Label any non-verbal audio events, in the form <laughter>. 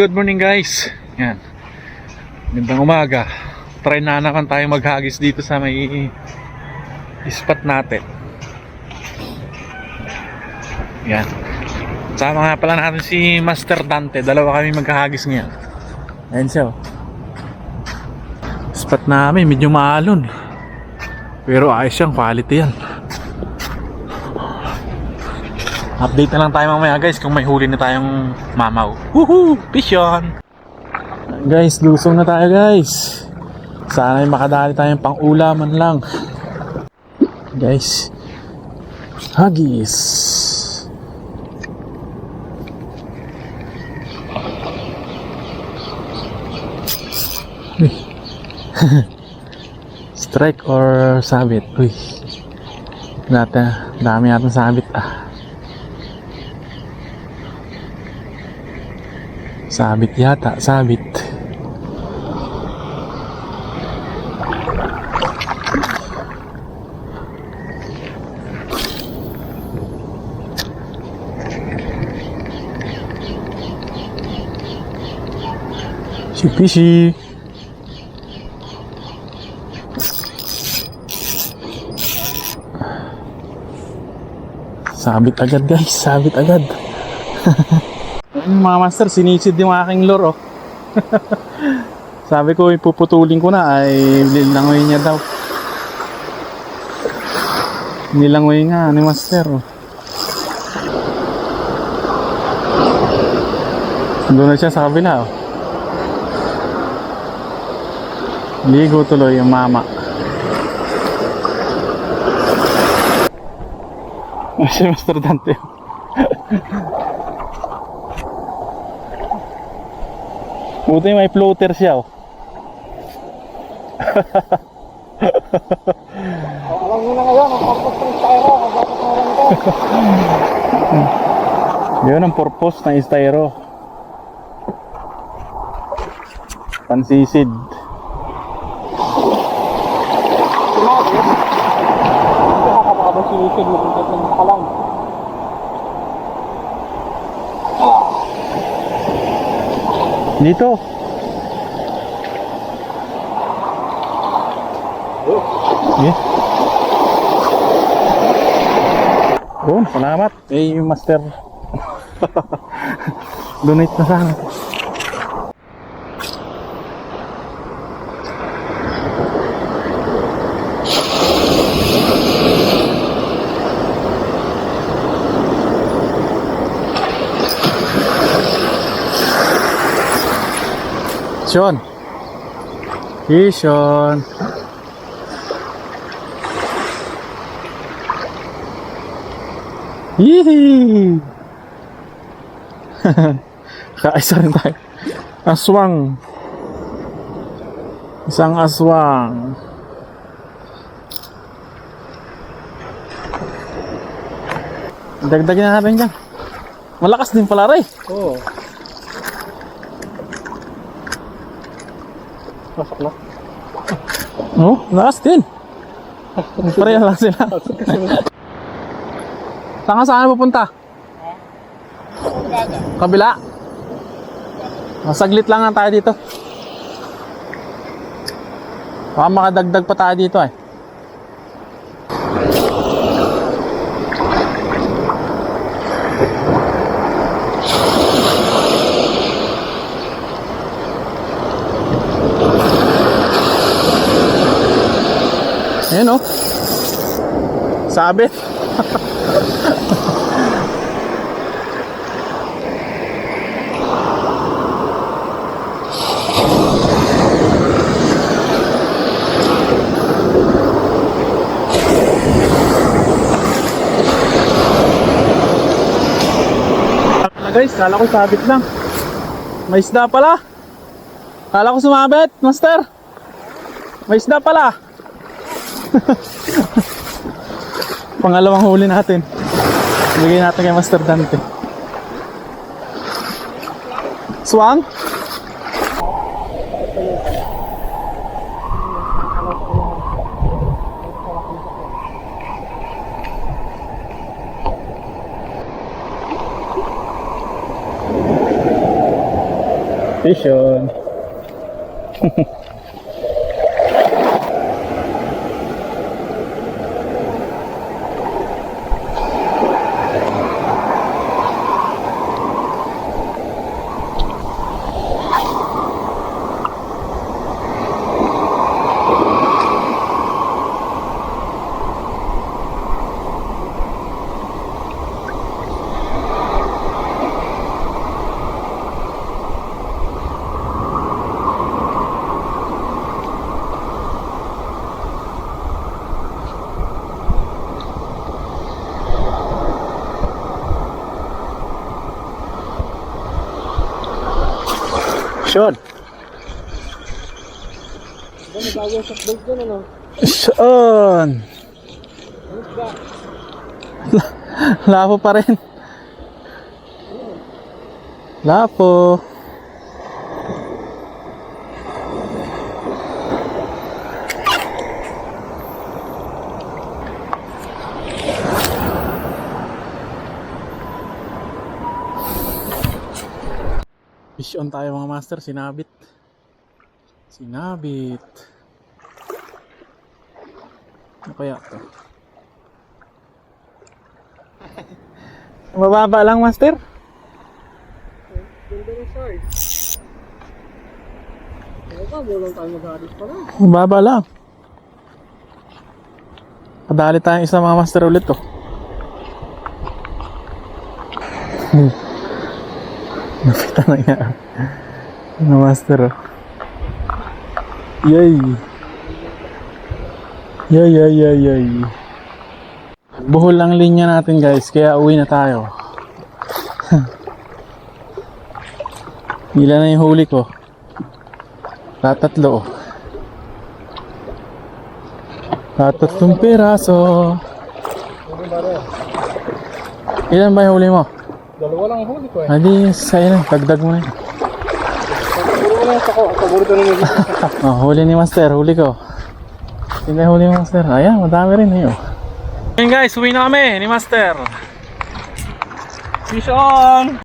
Good morning guys. Yan. Gandang umaga. Try na naman tayo maghagis dito sa may spot natin. Yan. Sama nga pala natin si Master Dante. Dalawa kami maghahagis ngayon. Ayan siya. oh. Spot namin medyo maalon. Pero ayos siyang quality yan. Update na lang tayo mamaya guys kung may huli na tayong mamaw. Woohoo! Fish! Guys, lusong na tayo guys. Sana makadali tayong pang ulaman lang. Guys. Hagis. <laughs> Strike or sabit? Uy. Dati, dami natin sabit ah. Sabit yata, sabit. Si Fishy. Sabit agad guys, sabit agad. <laughs> Mga master, sinisid yung aking lure, oh. <laughs> Sabi ko, ipuputulin ko na, ay nilangoy niya daw. Nilangoy nga ni master, oh. Doon na siya sa kabila, oh. Ligo tuloy yung mama. <laughs> si Master Dante. <laughs> Buti may floater siya oh. Alam niyo na ngayon, ang purpose ng styro, kung bakit meron ito. Yun ang purpose ng styro. Pansisid. Sinisid mo kung ng Dito. Yeah. Yun, salamat. Eh, yung master. <laughs> Donate na sana. Hey, Sean. Yee! <laughs> Kaisa rin tayo. Aswang. Isang aswang. Dagdagin na natin dyan. Malakas din pala rin. Oo. Pasok na. Oh, lakas din. Pareha lang sila. Saan saan pupunta? Kabila. Oh, saglit lang nga tayo dito. Baka makadagdag pa tayo dito eh. Ayan oh. Sabit. Kala guys, kala ko sabit lang. May isda pala. Kala ko sumabit, master. May isda pala. <laughs> Pangalawang huli natin. Bigay natin kay Master Dante. Swang? Fish on. <laughs> Ano? Sean. <laughs> Lapo pa rin. Lapo. Fish on tayo mga master, sinabit. Sinabit. Ano kaya to? Mababa lang, master. Mababa lang. Padali tayong isa mga master ulit oh. to. Napita na nga. Mga master oh. Yay. Yay, yay, yay, yay. Buhol lang linya natin guys, kaya uwi na tayo. Ilan na yung huli ko? Tatatlo oh. Tatatlong piraso. Ano? Ilan ba yung huli mo? Dalawa lang ang huli ko eh. Hindi, sa'yo na. Dagdag mo na. Paborito nyo. <laughs> Oh, huli ni Master. Huli ko. Yung huli ni Master? Ayan, madami rin eh. Ayun guys, uwi na kami ni Master. Fish on!